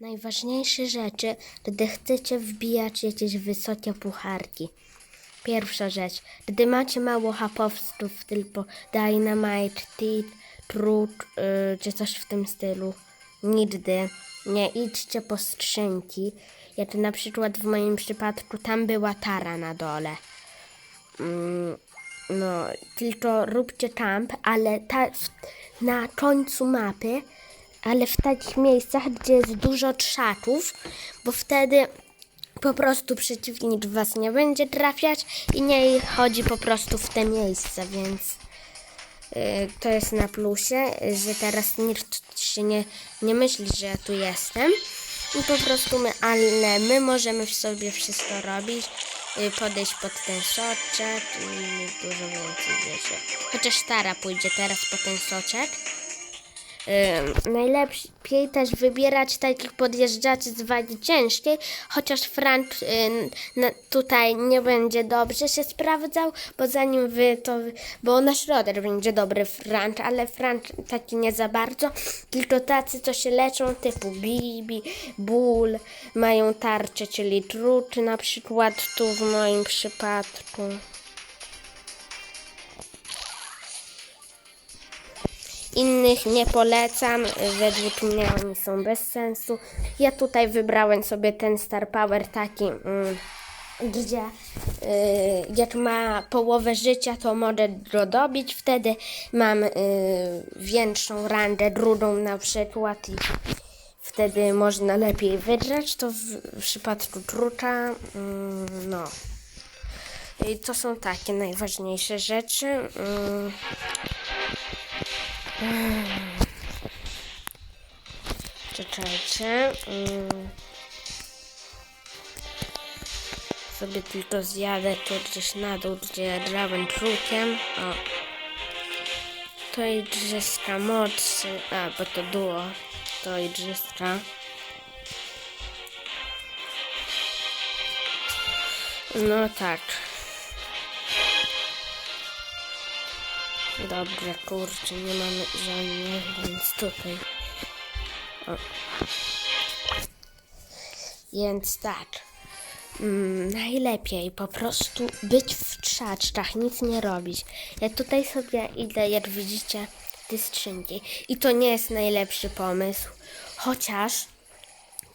Najważniejsze rzeczy, gdy chcecie wbijać jakieś wysokie pucharki. Pierwsza rzecz, gdy macie mało hapowców typu Dynamite, Tit, Trut yy, czy coś w tym stylu, nigdy nie idźcie po skrzynki. Jak na przykład w moim przypadku tam była tara na dole. Mm, no, tylko róbcie kamp, ale ta, na końcu mapy, ale w takich miejscach, gdzie jest dużo trzaków, bo wtedy po prostu przeciwnik was nie będzie trafiać i nie chodzi po prostu w te miejsca, więc y, to jest na plusie, że teraz nikt się nie, nie myśli, że ja tu jestem. I po prostu my, ale my możemy w sobie wszystko robić, y, podejść pod ten soczek i dużo więcej wiecie. Chociaż Tara pójdzie teraz po ten soczek. Najlepiej też wybierać takich podjeżdżaczy z wagi ciężkiej, chociaż Frank na, tutaj nie będzie dobrze się sprawdzał, bo zanim wy to, bo na środek będzie dobry Frank, ale Frank taki nie za bardzo, tylko tacy, co się leczą typu Bibi, Ból, mają tarcze, czyli trut na przykład tu w moim przypadku. Innych nie polecam, według mnie oni są bez sensu. Ja tutaj wybrałem sobie ten Star Power taki, mm, gdzie y, jak ma połowę życia, to go dobić, wtedy mam y, większą rangę, drugą na przykład i wtedy można lepiej wygrać. To w, w przypadku truta, mm, no. I to są takie najważniejsze rzeczy. Mm. Czekajcie. Mm. Sobie tylko zjadę tu gdzieś na dół, gdzie grałem trukiem. O. To igrzyska mocy. A, bo to duo. To igrzyska. No tak. Dobrze, kurczę, nie mamy żadnych, więc tutaj. O. Więc tak. Mm, najlepiej po prostu być w trzaczkach, nic nie robić. Ja tutaj sobie idę, jak widzicie, te skrzynki. I to nie jest najlepszy pomysł. Chociaż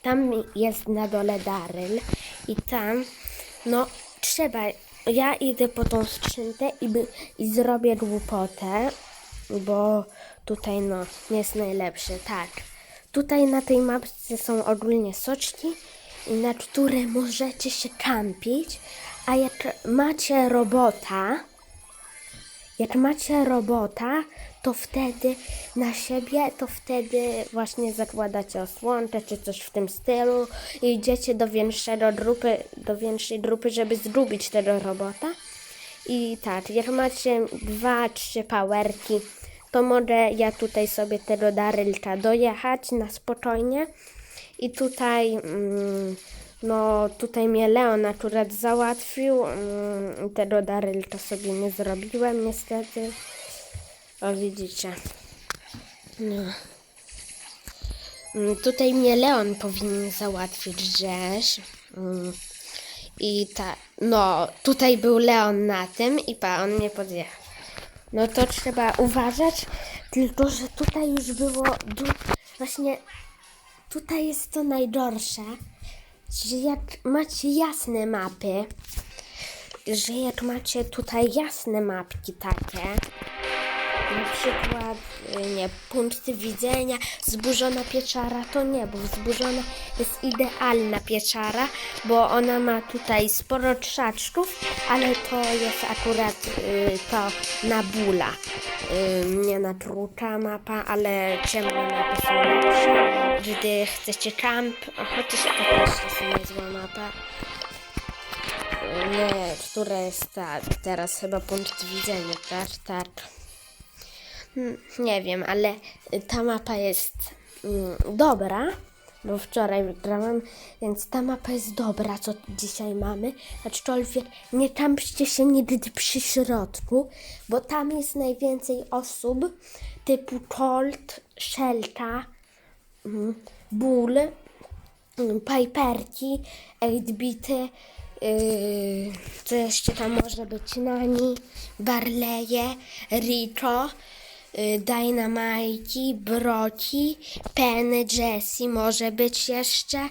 tam jest na dole Daryl i tam, no trzeba, ja idę po tą skrzynkę i, by, i zrobię głupotę, bo tutaj no nie jest najlepszy, tak. Tutaj na tej mapce są ogólnie soczki, na które możecie się kampić, a jak macie robota, jak macie robota, to wtedy na siebie, to wtedy właśnie zakładacie osłonkę czy coś w tym stylu i idziecie do większego grupy, do większej grupy, żeby zgubić tego robota. I tak, jak macie dwa, trzy powerki, to mogę ja tutaj sobie tego darylka dojechać na spokojnie. I tutaj, mm, no tutaj mnie Leon akurat załatwił. Mm, tego darylka sobie nie zrobiłem niestety. O, widzicie. No. Mm, Tutaj mnie Leon powinien załatwić rzeź. Mm. I ta, no, tutaj był Leon na tym i pa, on mnie podjechał. No to trzeba uważać, tylko że tutaj już było, właśnie tutaj jest to najgorsze, że jak macie jasne mapy, że jak macie tutaj jasne mapki takie, na przykład, y, nie, punkty widzenia, zburzona pieczara, to nie, bo zburzona jest idealna pieczara, bo ona ma tutaj sporo trzaczków, ale to jest akurat y, to na bóla, y, nie na truta mapa, ale ciemne mapy są lepsze, gdy chcecie camp, chociaż to też jest niezła mapa. Nie, która jest ta, teraz chyba punkt widzenia, tak, tak. Hmm, Nie wiem, ale ta mapa jest mm, dobra, bo wczoraj grałam, więc ta mapa jest dobra, co dzisiaj mamy. Aczkolwiek nie kampcie się nigdy przy środku, bo tam jest najwięcej osób typu Colt, Shelta, mm, Bull, mm, Piperki, 8-bity, yy, co jeszcze tam może być, Nani, Barleje, Rico, yy, Dynamite, Broki, Penny, Jessie może być jeszcze,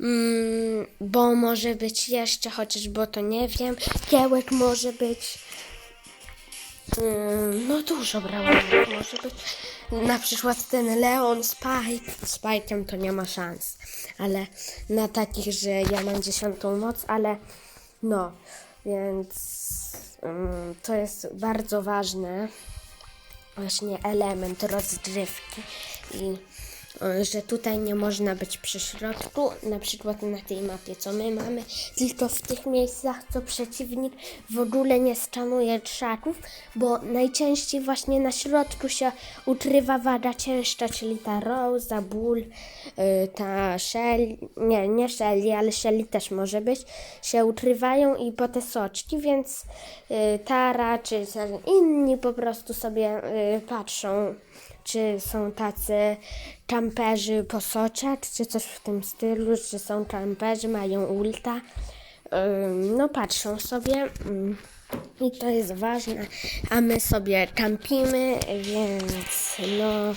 mm, bo może być jeszcze, chociaż bo to nie wiem, Kiełek może być, Ym, No dużo brałem, może być. Na przykład ten Leon Spike. Z Spike'em to nie ma szans. Ale na takich, że ja mam dziesiątą moc, ale no, więc ym, to jest bardzo ważne. Właśnie element rozgrywki i że tutaj nie można być przy środku, na przykład na tej mapie, co my mamy, tylko w tych miejscach, co przeciwnik w ogóle nie skanuje trzaków, bo najczęściej właśnie na środku się ukrywa wada ciężka, czyli ta Rosa, Bull, y, ta Shelly, nie, nie Shelly, ale Shelly też może być, się ukrywają i po te soczki, więc y, Tara czy inni po prostu sobie y, patrzą, czy są tacy kamperzy po soczach, czy coś w tym stylu, czy są kamperzy, mają ulta. No patrzą sobie ym, i to jest ważne, a my sobie kampimy, więc no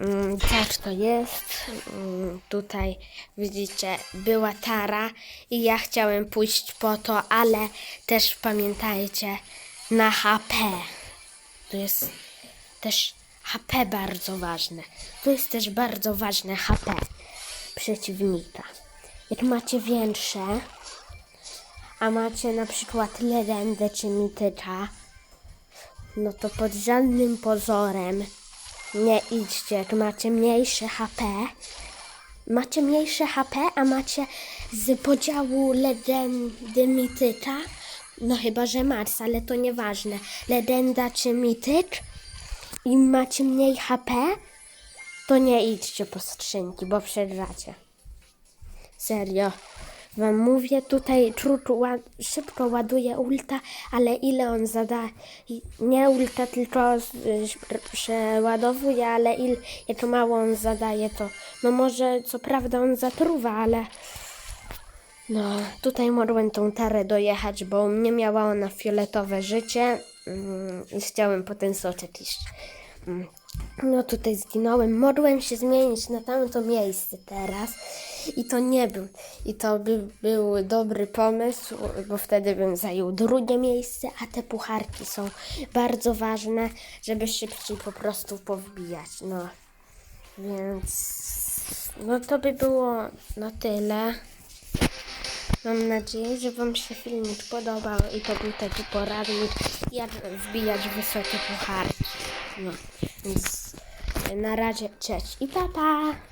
Mm, tak to jest. Mm, Tutaj widzicie, była tara i ja chciałem pójść po to, ale też pamiętajcie na HP. To jest też HP bardzo ważne. To jest też bardzo ważne HP przeciwnika. Jak macie większe, a macie na przykład legendę czy mityka, no to pod żadnym pozorem nie idźcie, jak macie mniejsze HP. Macie mniejsze HP, a macie z podziału legendy mityka. No chyba, że Mars, ale to nieważne. Legenda czy mityk i macie mniej HP, to nie idźcie po skrzynki, bo przegracie. Serio. Wam mówię, tutaj Trucz ład, szybko ładuje ulta, ale ile on zada, nie ulta, tylko przeładowuje, ale il, jak mało on zadaje, to no może co prawda on zatruwa, ale no tutaj mogłem tą tarę dojechać, bo nie miała ona fioletowe życie mm, i chciałem po ten soczek iść. Mm. No tutaj zginąłem. Mogłem się zmienić na tamto miejsce teraz i to nie był. I to by był dobry pomysł, bo wtedy bym zajął drugie miejsce, a te pucharki są bardzo ważne, żeby szybciej po prostu powbijać. No więc no to by było na tyle. Mam nadzieję, że Wam się filmik podobał i to był taki poradnik, jak wbijać wysokie pucharki. No, więc na razie cześć i papa! Pa.